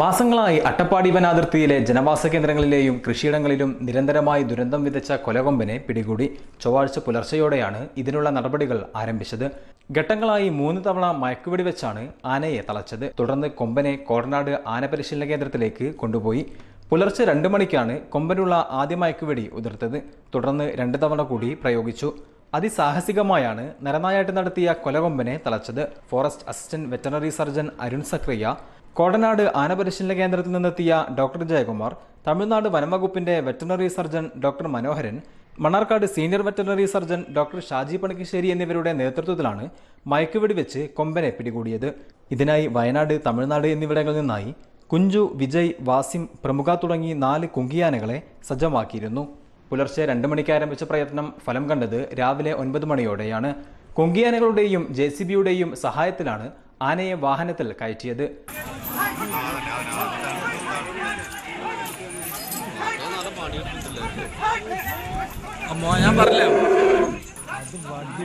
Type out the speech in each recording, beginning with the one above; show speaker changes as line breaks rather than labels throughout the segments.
മാസങ്ങളായി അട്ടപ്പാടി വനാതിർത്തിയിലെ ജനവാസ കേന്ദ്രങ്ങളിലെയും കൃഷിയിടങ്ങളിലും നിരന്തരമായി ദുരന്തം വിതച്ച കൊലകൊമ്പനെ പിടികൂടി ചൊവ്വാഴ്ച പുലർച്ചെയോടെയാണ് ഇതിനുള്ള നടപടികൾ ആരംഭിച്ചത്. ഘട്ടങ്ങളായി മൂന്ന് തവണ മയക്കുവെടി വെച്ചാണ് ആനയെ തളച്ചത്. തുടർന്ന് കൊമ്പനെ കോടനാട് ആനപരിശീലന കേന്ദ്രത്തിലേക്ക് കൊണ്ടുപോയി. പുലർച്ചെ രണ്ട് മണിക്കാണ് കൊമ്പനുള്ള ആദ്യ മയക്കുവെടി ഉതിർത്തത്. തുടർന്ന് രണ്ട് തവണ കൂടി പ്രയോഗിച്ചു. അതിസാഹസികമായാണ് നരനായാട്ട് നടത്തിയ കൊലകൊമ്പനെ തളച്ചത്. Forest assistant veterinary surgeon Arun Zachariah Kodanad ആനപരിശീലന കേന്ദ്രത്തിൽ നിന്നെത്തിയ ഡോക്ടർ ജയകുമാർ തമിഴ്നാട് വനംവകുപ്പിന്റെ veterinary surgeon doctor Manoharan Mannarkkad senior veterinary surgeon doctor Shaji Panikkasseri എന്നിവരുടെ നേതൃത്വത്തിലാണ് മയക്കുവെടി വെച്ച് കൊമ്പനെ പിടികൂടിയത്. ഇതിനായി വയനാട് തമിഴ്നാട് എന്നിവിടങ്ങളിൽ നിന്നായി കുഞ്ചു വിജയ് വാസിം പ്രമുഖ തുടങ്ങി നാല് കുങ്കിയാനകളെ സജ്ജമാക്കിയിരുന്നു. പുലർച്ചെ രണ്ട് മണിക്ക് ആരംഭിച്ച പ്രയത്നം ഫലം കണ്ടത് രാവിലെ ഒൻപത് മണിയോടെയാണ്. കൊങ്കിയാനകളുടെയും ജെ സി ബിയുടെയും സഹായത്തിലാണ് ആനയെ വാഹനത്തിൽ കയറ്റിയത്.
ഞാൻ പറഞ്ഞില്ല?
വണ്ടി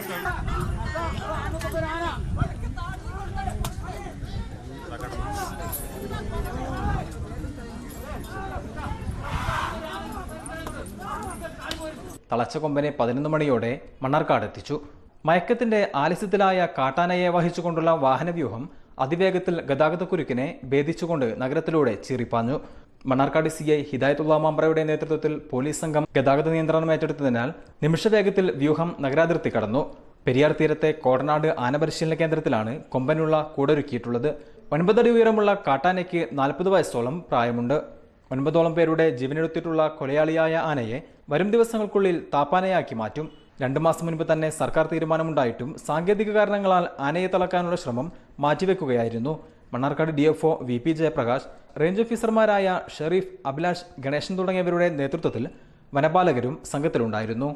തളച്ച കൊമ്പനെ പതിനൊന്ന് മണിയോടെ മണ്ണാർക്കാട് എത്തിച്ചു. മയക്കത്തിന്റെ ആലസ്യത്തിലായ കാട്ടാനയെ വഹിച്ചുകൊണ്ടുള്ള വാഹനവ്യൂഹം അതിവേഗത്തിൽ ഗതാഗതക്കുരുക്കിനെ ഭേദിച്ചുകൊണ്ട് നഗരത്തിലൂടെ ചീറിപ്പാഞ്ഞു. മണ്ണാർക്കാട് സി ഐ ഹിദായത്തുള്ള മാമ്പ്രയുടെ നേതൃത്വത്തിൽ പോലീസ് സംഘം ഗതാഗത നിയന്ത്രണം ഏറ്റെടുത്തതിനാൽ നിമിഷവേഗത്തിൽ വ്യൂഹം നഗരാതിർത്തി കടന്നു. പെരിയാർ തീരത്തെ കോടനാട് ആനപരിശീലന കേന്ദ്രത്തിലാണ് കൊമ്പനുള്ള കൂടൊരുക്കിയിട്ടുള്ളത്. ഒൻപതടി ഉയരമുള്ള കാട്ടാനയ്ക്ക് നാൽപ്പത് വയസ്സോളം പ്രായമുണ്ട്. ഒൻപതോളം പേരുടെ ജീവനെടുത്തിട്ടുള്ള കൊലയാളിയായ ആനയെ വരും ദിവസങ്ങൾക്കുള്ളിൽ താപ്പാനയാക്കി മാറ്റും. രണ്ടു മാസം മുൻപ് തന്നെ സർക്കാർ തീരുമാനമുണ്ടായിട്ടും സാങ്കേതിക കാരണങ്ങളാൽ ആനയെ തളക്കാനുള്ള ശ്രമം മാറ്റിവെക്കുകയായിരുന്നു. Mannarkkad D F V P Jayaprakash range ഓഫീസർമാരായ ഷെറീഫ് അഭിലാഷ് ഗണേശൻ തുടങ്ങിയവരുടെ നേതൃത്വത്തിൽ വനപാലകരും സംഘത്തിലുണ്ടായിരുന്നു.